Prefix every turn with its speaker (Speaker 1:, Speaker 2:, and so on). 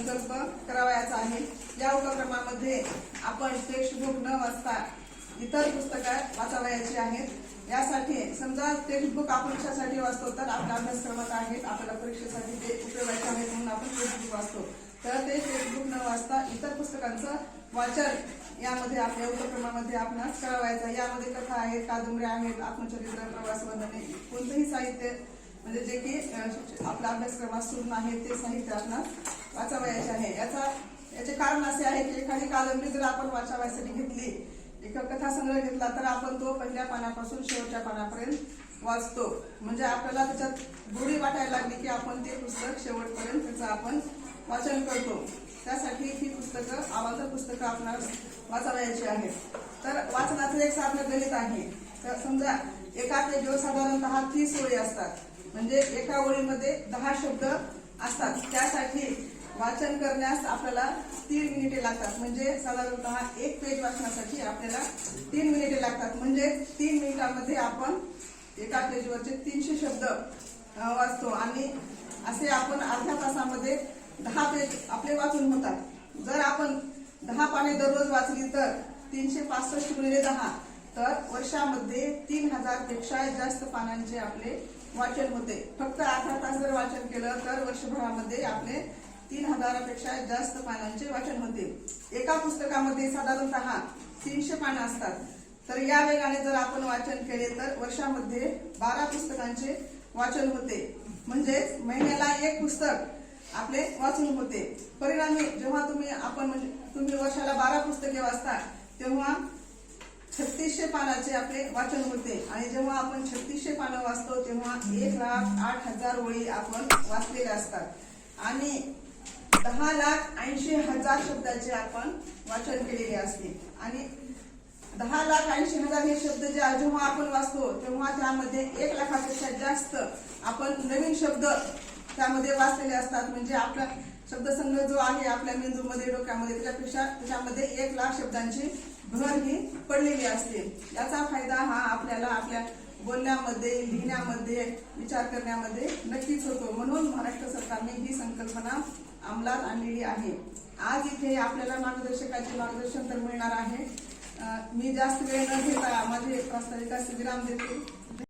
Speaker 1: संकल्प करावयाचा आहे. या उपक्रमामध्ये आपण टेक्स्टबुक न वाचता इतर पुस्तकं वाचावयाची आहेत. यासाठी समजा टेक्स्टबुक आपण कशासाठी वाचतो तर आपल्या अभ्यासक्रमात आहेत. आपल्याला परीक्षेसाठी ते उपयोगाचे आहेत म्हणून आपण टेक्स्टबुक वाचतो. तर ते टेक्स्टबुक न वाचता इतर पुस्तकांचं वाचन यामध्ये आपल्या उपक्रमामध्ये आपणास करावायचं यामध्ये कथा आहेत कादंबऱ्या आहेत आत्मचरित्र प्रवास वंदने कोणतंही साहित्य म्हणजे जे की आपल्या अभ्यासक्रमात सुरू आहे ते साहित्य आपणास वाचावयाचे आहे. याचा याचे कारण असे आहे की एखादी कादंबरी जर आपण वाचावयासाठी घेतली एक कथा संग्रह घेतला तर आपण तो पहिल्या पानापासून शेवटच्या पानापर्यंत वाचतो. म्हणजे आपल्याला त्याच्यात गोडी वाटायला लागली की आपण ते पुस्तक शेवटपर्यंत त्याचं आपण वाचन करतो. त्यासाठी ही पुस्तकं आवाज पुस्तकं आपणास वाचावयाची आहेत. तर वाचनाचं एक साधन गणित आहे. तर समजा एका पेजवर साधारणतः तीस ओळी असतात. म्हणजे एका ओळीमध्ये दहा शब्द असतात. त्यासाठी वाचन करण्यास आपल्याला तीन मिनिटे लागतात. म्हणजे साधारणतः एक पेज वाचण्यासाठी आपल्याला तीन मिनिटे लागतात. म्हणजे तीन मिनिटांमध्ये आपण एका पेजवरचे तीनशे शब्द वाचतो. आणि असे आपण अर्ध्या तासामध्ये दहा पेज आपले वाचून होतात. जर आपण दहा पाने दररोज वाचली तर तीनशे पासष्ट गुणिले दहा तर वर्षामध्ये तीन हजारपेक्षा जास्त पानांचे आपले वाचन होते. फक्त अर्धा तास जर वाचन केलं तर वर्षभरामध्ये आपले तीन हजारापेक्षा जास्त पानांचे वाचन होते. एका पुस्तकामध्ये साधारणतः तीनशे पानं असतात. तर या वेगाने जर आपण वाचन केले तर वर्षामध्ये बारा पुस्तकांचे वाचन होते. म्हणजेच महिन्याला एक पुस्तक आपले वाचून होते. परिणामी जेव्हा तुम्ही आपण म्हणजे तुम्ही वर्षाला बारा पुस्तके वाचता तेव्हा छत्तीसशे पानाचे आपले वाचन होते. आणि जेव्हा आपण छत्तीसशे पानं वाचतो तेव्हा एक लाख आठ हजार ओळी आपण वाचलेल्या असतात. आणि दहा लाख ऐंशी हजार शब्दाचे आपण वाचन केलेले असते. आणि दहा लाख ऐंशी हजार हे शब्द जे जेव्हा आपण वाचतो तेव्हा त्यामध्ये एक लाखापेक्षा जास्त आपण नवीन शब्द त्यामध्ये वाचलेले असतात. म्हणजे आपला शब्दसंग्रह जो आहे आपल्या मेंदूमध्ये डोक्यामध्ये त्याच्यापेक्षा त्याच्यामध्ये एक लाख शब्दांची भर ही पडलेली असते याचा फायदा हा आपल्याला आपल्या बोलण्यामध्ये लिहिण्यामध्ये विचार करण्यामध्ये नक्कीच होतो. म्हणून महाराष्ट्र सरकारने ही संकल्पना अंमलात आणलेली आहे. आज इथे आपल्याला मार्गदर्शकाचे मार्गदर्शन तर मिळणार आहे. मी जास्त वेळ न घेता माझे प्रास्ताविकास विराम देते.